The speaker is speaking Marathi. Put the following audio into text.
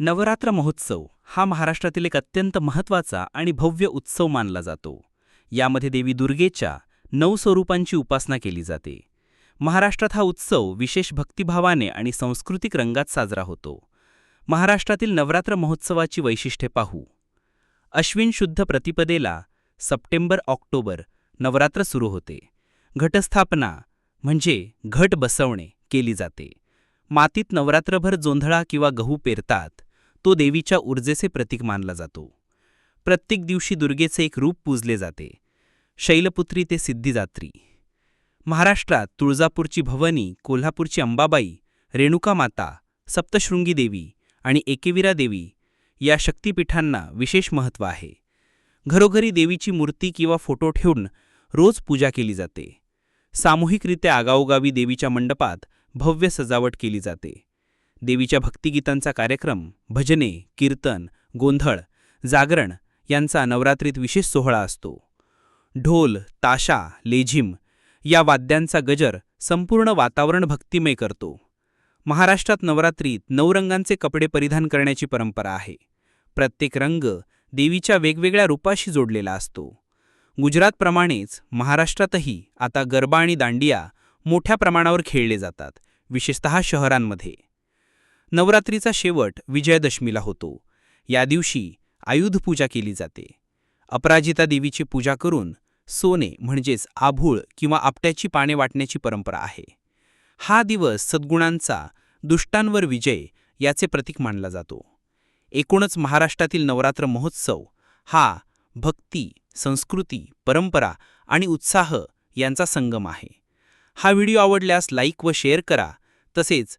नवरात्र महोत्सव हा महाराष्ट्रातील एक अत्यंत महत्त्वाचा आणि भव्य उत्सव मानला जातो. यामध्ये देवी दुर्गेच्या नऊ स्वरूपांची उपासना केली जाते. महाराष्ट्रात हा उत्सव विशेष भक्तिभावाने आणि सांस्कृतिक रंगात साजरा होतो. महाराष्ट्रातील नवरात्र महोत्सवाची वैशिष्ट्ये पाहू. अश्विन शुद्ध प्रतिपदेला सप्टेंबर ऑक्टोबर नवरात्र सुरू होते. घटस्थापना म्हणजे घट बसवणे केली जाते. मातीत नवरात्रभर जोंधळा किंवा गहू पेरतात. तो देवीच्या ऊर्जेचे प्रतीक मानला जातो. प्रत्येक दिवशी दुर्गेचे एक रूप पूजले जाते. शैलपुत्री ते सिद्धिदात्री. महाराष्ट्रात तुळजापूरची भवानी कोल्हापूरची अंबाबाई रेणुका माता सप्तशृंगी देवी आणि एकेविरा देवी या शक्तिपीठांना विशेष महत्त्व आहे. घरोघरी देवीची मूर्ती किंवा फोटो ठेवून रोज पूजा केली जाते. सामूहिकरित्या आगाओगावी देवीच्या मंडपात भव्य सजावट केली जाते. देवीच्या भक्तिगीतांचा कार्यक्रम भजने कीर्तन गोंधळ जागरण यांचा नवरात्रीत विशेष सोहळा असतो. ढोल ताशा लेझिम या वाद्यांचा गजर संपूर्ण वातावरण भक्तिमय करतो. महाराष्ट्रात नवरात्रीत नऊ रंगांचे कपडे परिधान करण्याची परंपरा आहे. प्रत्येक रंग देवीच्या वेगवेगळ्या रूपाशी जोडलेला असतो. गुजरातप्रमाणेच महाराष्ट्रातही आता गरबा आणि दांडिया मोठ्या प्रमाणावर खेळले जातात विशेषतः शहरांमध्ये. नवरात्रीचा शेवट विजयादशमीला होतो. या दिवशी आयुधपूजा केली जाते. अपराजिता देवीची पूजा करून सोने म्हणजेच आभूळ किंवा आपट्याची पाने वाटण्याची परंपरा आहे. हा दिवस सद्गुणांचा दुष्टांवर विजय याचे प्रतीक मानला जातो. एकूणच महाराष्ट्रातील नवरात्र महोत्सव हा भक्ती संस्कृती परंपरा आणि उत्साह यांचा संगम आहे. हा व्हिडिओ आवडल्यास लाईक व शेअर करा. तसेच